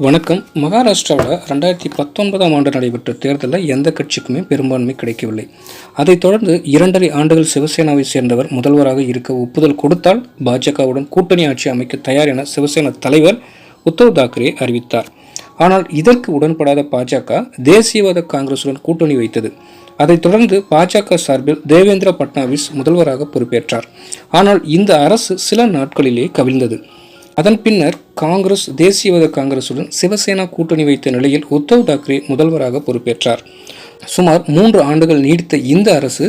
வணக்கம். மகாராஷ்டிராவில் ரெண்டாயிரத்தி பத்தொன்பதாம் ஆண்டு நடைபெற்ற தேர்தலில் எந்த கட்சிக்குமே பெரும்பான்மை கிடைக்கவில்லை. அதைத் தொடர்ந்து இரண்டரை ஆண்டுகள் சிவசேனாவை சேர்ந்தவர் முதல்வராக இருக்க ஒப்புதல் கொடுத்தால் பாஜகவுடன் கூட்டணி ஆட்சி அமைக்க தயார் என சிவசேனா தலைவர் உத்தவ் தாக்கரே அறிவித்தார். ஆனால் இதற்கு உடன்படாத பாஜக தேசியவாத காங்கிரசுடன் கூட்டணி வைத்தது. அதைத் தொடர்ந்து பாஜக சார்பில் தேவேந்திர பட்னாவிஸ் முதல்வராக பொறுப்பேற்றார். ஆனால் இந்த அரசு சில நாட்களிலே கவிழ்ந்தது. அதன் பின்னர் காங்கிரஸ் தேசியவாத காங்கிரசுடன் சிவசேனா கூட்டணி வைத்த நிலையில் உத்தவ் தாக்கரே முதல்வராக பொறுப்பேற்றார். சுமார் மூன்று ஆண்டுகள் நீடித்த இந்த அரசு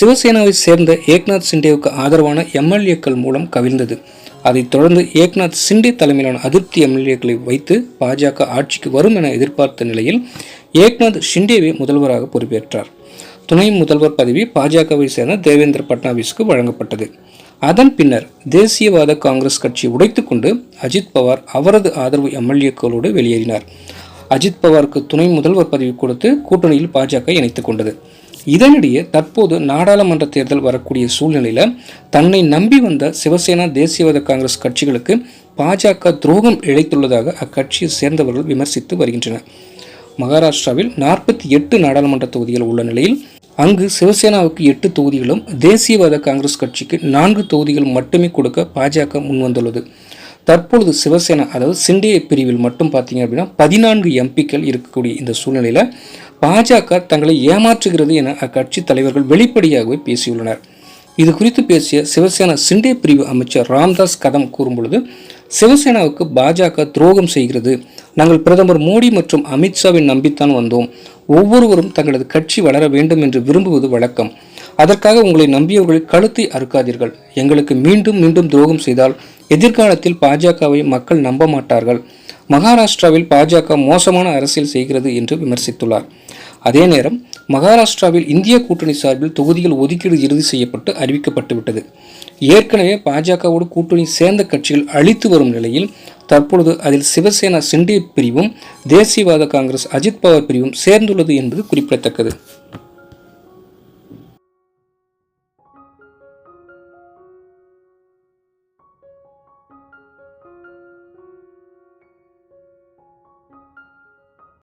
சிவசேனாவை சேர்ந்த ஏக்நாத் சிண்டேவுக்கு ஆதரவான எம்எல்ஏக்கள் மூலம் கவிழ்ந்தது. அதைத் தொடர்ந்து ஏக்நாத் சிண்டே தலைமையிலான அதிருப்தி எம்எல்ஏக்களை வைத்து பாஜக ஆட்சிக்கு வரும் என எதிர்பார்த்த நிலையில் ஏக்நாத் ஷிண்டேவே முதல்வராக பொறுப்பேற்றார். துணை முதல்வர் பதவி பாஜகவை சேர்ந்த தேவேந்திர பட்னாவிஸ்க்கு வழங்கப்பட்டது. அதன் பின்னர் தேசியவாத காங்கிரஸ் கட்சி உடைத்துக்கொண்டு அஜித் பவார் அவரது ஆதரவு எம்எல்ஏக்களோடு வெளியேறினார். அஜித் பவாருக்கு துணை முதல்வர் பதவி கொடுத்து கூட்டணியில் பாஜக இணைத்துக் கொண்டது. இதனிடையே தற்போது நாடாளுமன்ற தேர்தல் வரக்கூடிய சூழ்நிலையில் தன்னை நம்பி வந்த சிவசேனா தேசியவாத காங்கிரஸ் கட்சிகளுக்கு பாஜக துரோகம் இழைத்துள்ளதாக அக்கட்சியை சேர்ந்தவர்கள் விமர்சித்து வருகின்றனர். மகாராஷ்டிராவில் நாற்பத்தி எட்டு நாடாளுமன்ற தொகுதிகள் உள்ள நிலையில் அங்கு சிவசேனாவுக்கு எட்டு தொகுதிகளும் தேசியவாத காங்கிரஸ் கட்சிக்கு நான்கு தொகுதிகள் மட்டுமே கொடுக்க பாஜக முன்வந்துள்ளது. தற்பொழுது சிவசேனா அதாவது சிண்டிய பிரிவில் மட்டும் பார்த்தீங்க அப்படின்னா பதினான்கு எம்பிக்கள் இருக்கக்கூடிய இந்த சூழ்நிலையில் பாஜக தங்களை ஏமாற்றுகிறது என அக்கட்சி தலைவர்கள் வெளிப்படையாகவே பேசியுள்ளனர். இது குறித்து பேசிய சிவசேனா சிண்டே பிரிவு அமைச்சர் ராம்தாஸ் கதம் கூறும்பொழுது சிவசேனாவுக்கு பாஜக துரோகம் செய்கிறது நாங்கள் பிரதமர் மோடி மற்றும் அமித்ஷாவை நம்பித்தான் வந்தோம். ஒவ்வொருவரும் தங்களது கட்சி வளர வேண்டும் என்று விரும்புவது வழக்கம். அதற்காக உங்களை நம்பியவர்கள் கழுத்தை அறுக்காதீர்கள். எங்களுக்கு மீண்டும் மீண்டும் துரோகம் செய்தால் எதிர்காலத்தில் பாஜகவை மக்கள் நம்ப மாட்டார்கள். மகாராஷ்டிராவில் பாஜக மோசமான அரசியல் செய்கிறது என்று விமர்சித்துள்ளார். அதே நேரம் மகாராஷ்டிராவில் இந்திய கூட்டணி சார்பில் தொகுதிகள் ஒதுக்கீடு இறுதி செய்யப்பட்டு அறிவிக்கப்பட்டுவிட்டது. ஏற்கனவே பாஜகவோடு கூட்டணி சேர்ந்த கட்சிகள் அழித்து வரும் நிலையில் தற்பொழுது அதில் சிவசேனா சிண்டி பிரிவும் தேசியவாத காங்கிரஸ் அஜித் பவார் பிரிவும் சேர்ந்துள்ளது என்பது குறிப்பிடத்தக்கது.